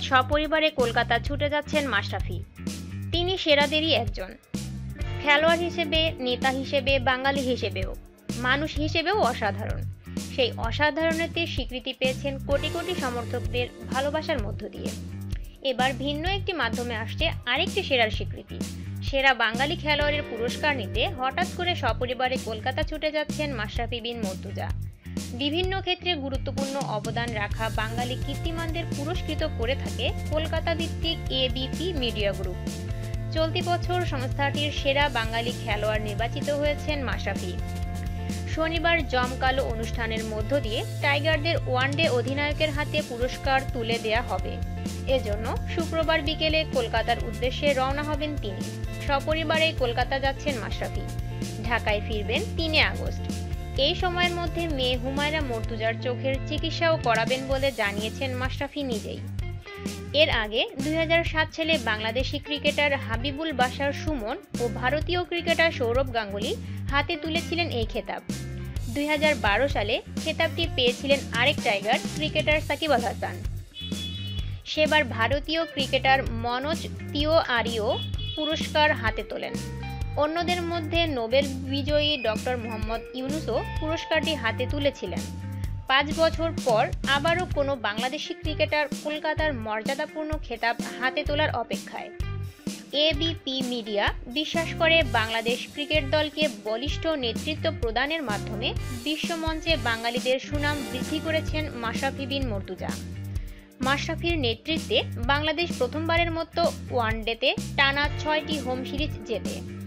সপরিবারে কলকাতা ছুটে যাচ্ছেন মাশরাফি। তিনি সেরাদেরই একজন। খেলোয়াড় হিসেবে, নেতা হিসেবে, বাঙালি হিসেবেও। মানুষ হিসেবেও অসাধারণ। সেই অসাধারণত্বের স্বীকৃতি পেয়েছেন কোটি কোটি সমর্থকদের ভালোবাসার মধ্য দিয়ে। এবার ভিন্ন একটি মাধ্যমে আসছে আরেকটি সেরার স্বীকৃতি। সেরা বাঙালি খেলোয়াড়ের পুরস্কার নিতে হঠাৎ করে সপরিবারে কলকাতা ছুটে যাচ্ছেন মাশরাফি বিন মর্তুজা। বিভিন্ন ক্ষেত্রে গুরুত্বপূর্ণ অবদান রাখা বাঙালি কীর্তিমানদের পুরস্কৃত করে থাকে কলকাতা ভিত্তিক এবিপি মিডিয়া গ্রুপ। চলতি বছর সংস্থাটির সেরা বাঙালি খেলোয়াড় নির্বাচিত হয়েছেন মাশরাফি। শনিবার জমকালো অনুষ্ঠানের মধ্য দিয়ে টাইগারদের ওয়ানডে অধিনায়কের হাতে পুরস্কার তুলে দেয়া হবে। এজন্য শুক্রবার বিকেলে কলকাতার উদ্দেশ্যে রওনা হবেন তিনি। সপরিবারে কলকাতা যাচ্ছেন মাশরাফি। ঢাকায় ফিরবেন তিনে আগস্ট। এই সময়ের মধ্যে মেয়ে হুমায়রা মর্তুজার চোখের চিকিৎসাও করাবেন বলে জানিয়েছেন মাশরাফি নিজেই। এর আগে দুই সাত সালে বাংলাদেশি ক্রিকেটার হাবিবুল বাশার সুমন ও ভারতীয় ক্রিকেটার সৌরভ গাঙ্গুলি হাতে তুলেছিলেন এই খেতাব। দুই হাজার বারো সালে খেতাবটি পেয়েছিলেন আরেক টাইগার ক্রিকেটার সাকিব আল হাসান। সেবার ভারতীয় ক্রিকেটার মনোজ তিও আরিও পুরস্কার হাতে তোলেন। অন্যদের মধ্যে নোবেল বিজয়ী ডক্টর মোহাম্মদ ইউনুসও পুরস্কারটি হাতে তুলেছিলেন। পাঁচ বছর পর আবারও কোনো বাংলাদেশি ক্রিকেটার কলকাতার মর্যাদাপূর্ণ খেতাব হাতে তোলার অপেক্ষায়। এবিপি মিডিয়া বিশ্বাস করে বাংলাদেশ ক্রিকেট দলকে বলিষ্ঠ নেতৃত্ব প্রদানের মাধ্যমে বিশ্বমঞ্চে বাঙালিদের সুনাম বৃদ্ধি করেছেন মাশরাফি বিন মর্তুজা। মাশরাফির নেতৃত্বে বাংলাদেশ প্রথমবারের মতো ওয়ানডেতে টানা ছয়টি হোম সিরিজ জেতে।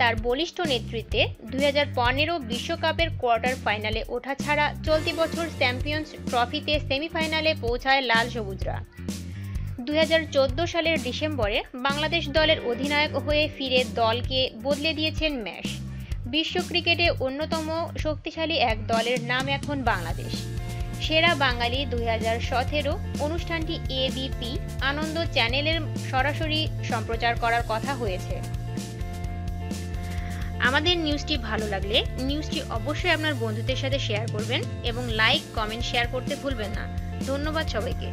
তার বলিষ্ঠ নেতৃত্বে দুই বিশ্বকাপের কোয়ার্টার ফাইনালে ওঠা ছাড়া চলতি বছর চ্যাম্পিয়ন্স ট্রফিতে সেমিফাইনালে পৌঁছায় লাল সবুজরা। দুই হাজার চোদ্দ সালের ডিসেম্বরে বাংলাদেশ দলের অধিনায়ক হয়ে ফিরে দলকে বদলে দিয়েছেন ম্যাশ। বিশ্ব ক্রিকেটে অন্যতম শক্তিশালী এক দলের নাম এখন বাংলাদেশ। সেরা বাঙালি দুই অনুষ্ঠানটি এবিপি আনন্দ চ্যানেলের সরাসরি সম্প্রচার করার কথা হয়েছে। আমাদের নিউজটি ভালো লাগলে নিউজটি অবশ্যই আপনার বন্ধুদের সাথে শেয়ার করবেন এবং লাইক কমেন্ট শেয়ার করতে ভুলবেন না। ধন্যবাদ সবাইকে।